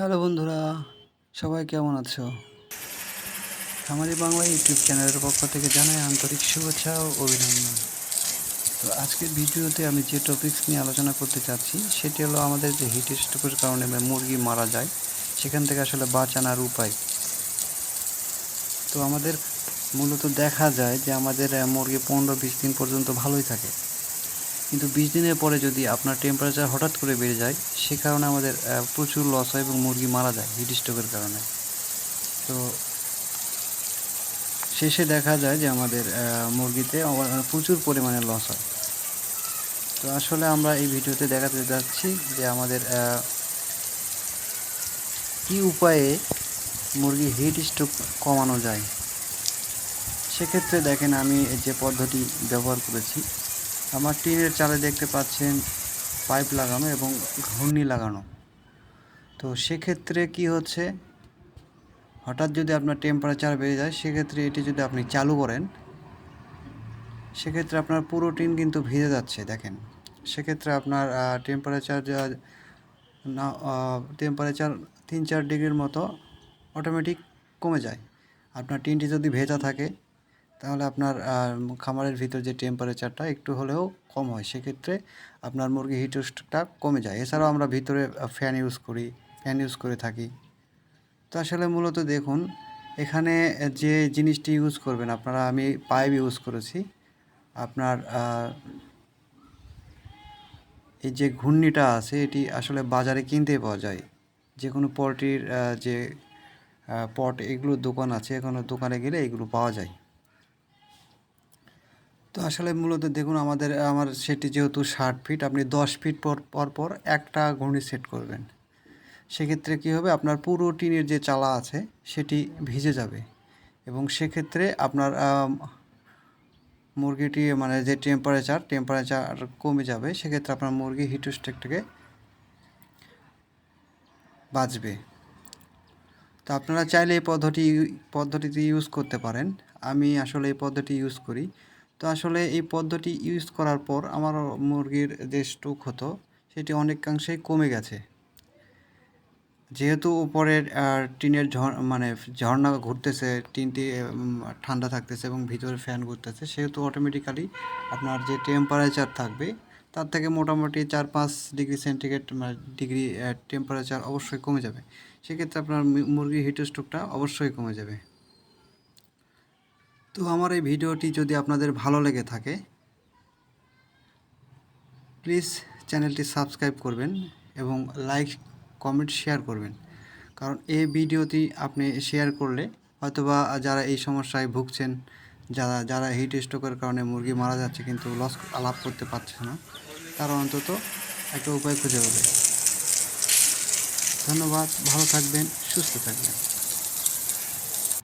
Hello বন্ধুরা, সবাই কেমন আছো? আমাদের বাংলা ইউটিউব চ্যানেলের পক্ষ থেকে জানাই আন্তরিক শুভেচ্ছা ও অভিনন্দন। তো আজকের ভিডিওতে আমি যে টপিকস নিয়ে আলোচনা করতে চাচ্ছি, সেটি হলো আমাদের যে হিট স্ট্রোকের কারণে মুরগি মারা যায়, সেখান থেকে আসলে বাঁচানোর উপায়। তো আমাদের মূলত দেখা যায় যে আমাদের মুরগি পনেরো বিশ দিন পর্যন্ত ভালোই থাকে। কিন্তু বিশ দিনের পরে যদি আপনার টেম্পারেচার হঠাৎ করে বেড়ে যায়, সে কারণে আমাদের প্রচুর লস হয় এবং মুরগি মারা যায় হিট স্ট্রোকের কারণে। তো শেষে দেখা যায় যে আমাদের মুরগিতে প্রচুর পরিমাণে লস হয়। তো আসলে আমরা এই ভিডিওতে দেখাতে যাচ্ছি যে আমাদের কি উপায়ে মুরগি হিট স্ট্রোক কমানো যায়। সেক্ষেত্রে দেখেন আমি যে পদ্ধতি ব্যবহার করেছি আমার টিনের চালে দেখতে পাচ্ছেন পাইপ লাগানো এবং ঘূর্ণি লাগানো। তো সেক্ষেত্রে কি হচ্ছে? হঠাৎ যদি আপনার টেম্পারেচার বেড়ে যায়, সেক্ষেত্রে এটি যদি আপনি চালু করেন, সেক্ষেত্রে আপনার পুরো টিন কিন্তু ভিজে যাচ্ছে, দেখেন। সেক্ষেত্রে আপনার টেম্পারেচার যা, না টেম্পারেচার তিন চার ডিগ্রির মতো অটোমেটিক কমে যায়। আপনার টিনটি যদি ভেজা থাকে তাহলে আপনার খামারের ভিতর যে টেম্পারেচারটা একটু হলেও কম হয়, সেক্ষেত্রে আপনার মুরগি হিটটা কমে যায়। এছাড়াও আমরা ভিতরে ফ্যান ইউজ করি ফ্যান ইউজ করে থাকি। তো আসলে মূলত দেখুন, এখানে যে জিনিসটি ইউজ করবেন, আপনারা, আমি পাইপ ইউজ করেছি। আপনার এই যে ঘূর্ণিটা আছে, এটি আসলে বাজারে কিনতে পাওয়া যায়। যে কোনো পটির যে পট এগুলোর দোকান আছে কোনো দোকানে গেলে এগুলো পাওয়া যায়। তো আসলে মূলত দেখুন আমাদের, আমার সেটি যেহেতু ষাট ফিট আপনি দশ ফিট পর পর পর একটা ঘূর্ণি সেট করবেন। সেক্ষেত্রে কী হবে? আপনার পুরো টিনের যে চালা আছে, সেটি ভিজে যাবে। এবং সেক্ষেত্রে আপনার মুরগিটি মানে যে টেম্পারেচার টেম্পারেচার কমে যাবে, সেক্ষেত্রে আপনার মুরগি হিটস্ট্রেক থেকে বাঁচবে। তো আপনারা চাইলে এই পদ্ধতি, পদ্ধতিটি ইউজ করতে পারেন। আমি আসলে এই পদ্ধতি ইউজ করি। তো আসলে এই পদ্ধতি ইউজ করার পর আমার মুরগির যে স্ট্রোক হতো, সেটি অনেকাংশেই কমে গেছে। যেহেতু উপরের টিনের ঝড় মানে ঝর্ণা ঘুরতেছে, টিনটি ঠান্ডা থাকতেছে এবং ভিতরে ফ্যান ঘুরতেছে, সেহেতু অটোমেটিক্যালি আপনার যে টেম্পারেচার থাকবে, তার থেকে মোটামুটি চার পাঁচ ডিগ্রি সেন্টিগ্রেড ডিগ্রি টেম্পারেচার অবশ্যই কমে যাবে। সেক্ষেত্রে আপনার মুরগির হিট স্ট্রোকটা অবশ্যই কমে যাবে। তো আমার এই ভিডিওটি যদি আপনাদের ভালো লেগে থাকে প্লিজ চ্যানেলটি সাবস্ক্রাইব করবেন এবং লাইক কমেন্ট শেয়ার করবেন। কারণ এই ভিডিওটি আপনি শেয়ার করলে হয়তোবা যারা এই সমস্যায় ভুগছেন, যারা যারা হিট স্ট্রোকের কারণে মুরগি মারা যাচ্ছে কিন্তু লস লাভ করতে পারছে না, তারা অন্তত একটা উপায় খুঁজে পাবে। ধন্যবাদ, ভালো থাকবেন, সুস্থ থাকবেন।